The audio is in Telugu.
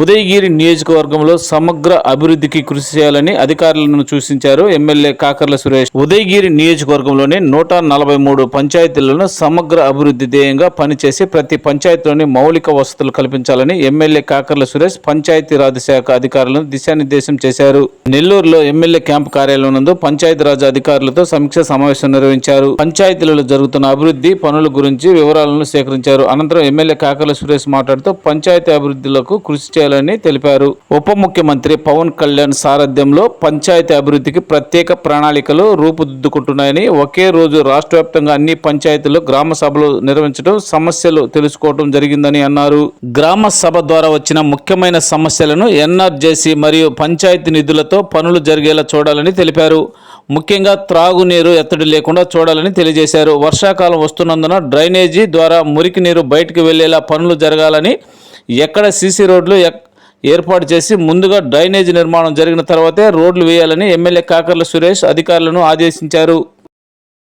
ఉదయగిరి నియోజకవర్గంలో సమగ్ర అభివృద్ధికి కృషి చేయాలని అధికారులను సూచించారు ఎమ్మెల్యే కాకర్ల సురేష్. ఉదయగిరి నియోజకవర్గంలోని నూట నలభై మూడు పంచాయతీలను సమగ్ర అభివృద్ధి ధ్యేయంగా పనిచేసి ప్రతి పంచాయతీలోని మౌలిక వసతులు కల్పించాలని ఎమ్మెల్యే కాకర్ల సురేష్ పంచాయతీరాజ్ శాఖ అధికారులను దిశానిర్దేశం చేశారు. నెల్లూరులో ఎమ్మెల్యే క్యాంపు కార్యాలయం నందు పంచాయతీరాజ్ అధికారులతో సమీక్ష సమావేశం నిర్వహించారు. పంచాయతీలలో జరుగుతున్న అభివృద్ధి పనుల గురించి వివరాలను సేకరించారు. అనంతరం ఎమ్మెల్యే కాకర్ల సురేష్ మాట్లాడుతూ పంచాయతీ అభివృద్ధిలకు కృషి చేయాలని తెలిపారు. ఉప ముఖ్యమంత్రి పవన్ కళ్యాణ్ సారథ్యంలో పంచాయతీ అభివృద్ధికి ప్రత్యేక ప్రణాళికలు రూపుదిద్దుకుంటున్నాయని ఒకే రోజు రాష్ట్ర వ్యాప్తంగా అన్ని పంచాయతీలు గ్రామ సభలు నిర్వహించడం సమస్యలు తెలుసుకోవడం జరిగిందని అన్నారు. గ్రామ సభ ద్వారా వచ్చిన ముఖ్యమైన సమస్యలను ఎన్ఆర్జేసీ మరియు పంచాయతీ నిధులతో పనులు జరిగేలా చూడాలని తెలిపారు. ముఖ్యంగా త్రాగునీరు ఎత్తడి లేకుండా చూడాలని తెలియజేశారు. వర్షాకాలం వస్తున్నందున డ్రైనేజీ ద్వారా మురికి నీరు బయటకు వెళ్ళేలా పనులు జరగాలని ఎక్కడ సీసీ రోడ్లు ఎక్- ఏర్పాటు చేసి ముందుగా డ్రైనేజీ నిర్మాణం జరిగిన తర్వాతే రోడ్లు వేయాలని ఎమ్మెల్యే కాకర్ల సురేష్ అధికారులను ఆదేశించారు.